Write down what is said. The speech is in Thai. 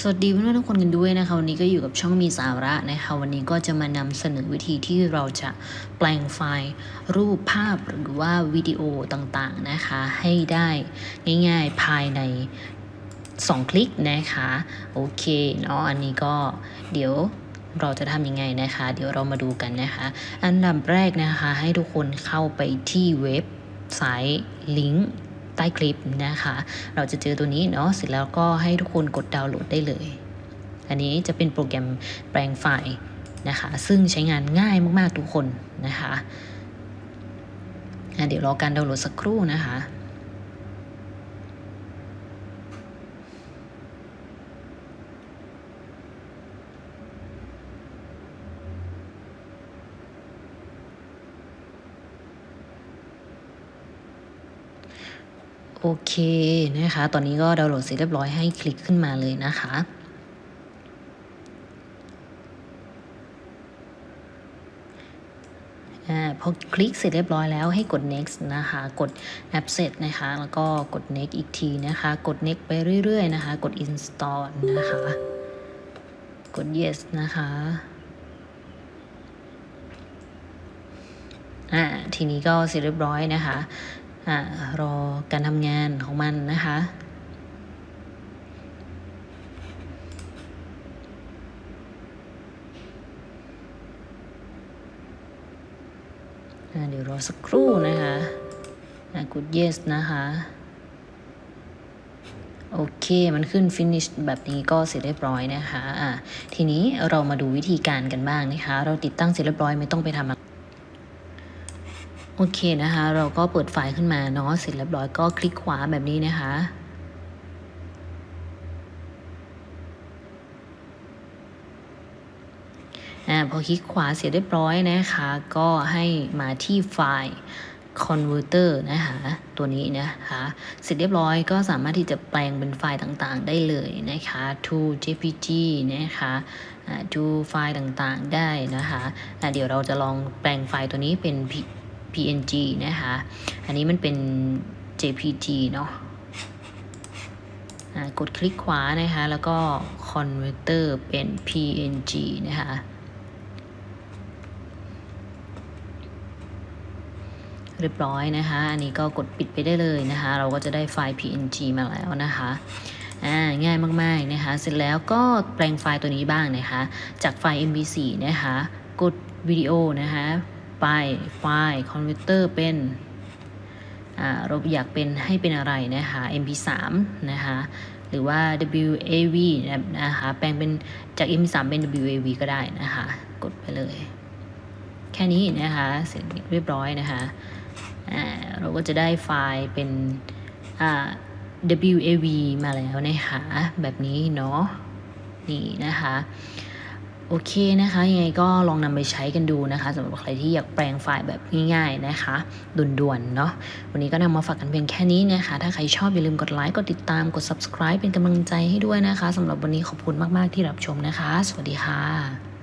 สวัสดีเพื่อนๆทุกคนกันด้วยนะคะวันนี้ก็อยู่กับช่องมีสาระนะคะวันนี้ก็จะมานำเสนอวิธีที่เราจะแปลงไฟล์รูปภาพหรือว่าวิดีโอต่างๆนะคะ ให้ได้ง่าย ๆ ภายใน 2 คลิกนะคะโอเคเนาะอันนี้ก็เดี๋ยวเราจะทำยังไงนะคะ เดี๋ยวเรามาดูกันนะคะ อันดับแรกนะคะให้ทุกคนเข้าไปที่เว็บไซต์ลิงก์ ใต้คลิปนะคะ เราจะเจอตัวนี้เนาะเสร็จแล้วก็ให้ทุกคนกดดาวน์โหลดได้เลย อันนี้จะเป็นโปรแกรมแปลงไฟล์นะคะ ซึ่งใช้งานง่ายมากๆทุกคนนะคะเดี๋ยวรอการดาวน์โหลดสักครู่นะคะ โอเคนะคะ ตอนนี้ก็ดาวน์โหลดเสร็จเรียบร้อยให้คลิกขึ้นมาเลยนะคะพอคลิกเสร็จเรียบร้อยแล้วให้กด next นะคะ กด app set นะคะ แล้วก็กด next อีกทีนะคะ กด next ไปเรื่อย ๆ นะคะ กด install นะคะ กด yes นะคะอ่าทีนี้ก็เสร็จเรียบร้อยนะคะ รอการทำงานของมันนะคะ เดี๋ยวรอสักครู่นะคะกด yes นะคะ โอเค มันขึ้น finish แบบนี้ก็เสร็จเรียบร้อยนะคะอ่าทีนี้เรามาดูวิธีการกันบ้างนะคะ เราติดตั้งเสร็จเรียบร้อยไม่ต้องไปทำ โอเคนะคะ เราก็เปิดไฟล์ขึ้นมาเนาะเสร็จเรียบร้อยก็คลิกขวาแบบนี้นะคะอ่าพอคลิกขวาเสร็จเรียบร้อยนะคะ ก็ให้มาที่ไฟล์ converter นะคะ ตัวนี้นะคะ เสร็จเรียบร้อยก็สามารถที่จะแปลงเป็นไฟล์ต่างๆ ได้เลยนะคะ to jpg นะคะอ่า to ไฟล์ต่างๆได้นะคะอ่าเดี๋ยวเราจะลองแปลงไฟล์ตัวนี้เป็น png นะคะ อันนี้มันเป็น jpg เนาะกดคลิกขวานะคะ แล้วก็ converter เป็น png นะคะเรียบร้อยนะคะ อันนี้ก็กดปิดไปได้เลยนะคะ เราก็จะได้ไฟล์ png มาแล้วนะคะอ่าง่ายมากๆนะคะ เสร็จแล้วก็แปลงไฟล์ตัวนี้บ้างนะคะ จากไฟล์ mp4 นะคะ กดวิดีโอนะคะ ไปไฟล์ converter เป็นเราอยากเป็นให้เป็นอะไรนะคะ mp3 นะคะหรือว่า wav นะคะแปลงเป็นจาก mp3 เป็น wav ก็ได้นะคะ กดไปเลย แค่นี้นะคะเสร็จเรียบร้อยนะคะเราก็จะได้ไฟล์เป็น wav มาแล้วนะคะแบบนี้เนาะนี่นะคะ โอเคนะคะยังไงก็ลองนำไปใช้กันดูนะคะสำหรับใครที่อยากแปลงไฟล์แบบง่ายๆนะคะด่วนๆเนาะวันนี้ก็นำมาฝากกันเพียงแค่นี้นะคะ ถ้าใครชอบอย่าลืมกดไลค์กดติดตามกด subscribe เป็นกำลังใจให้ด้วยนะคะสำหรับวันนี้ขอบคุณมากๆที่รับชมนะคะ สวัสดีค่ะ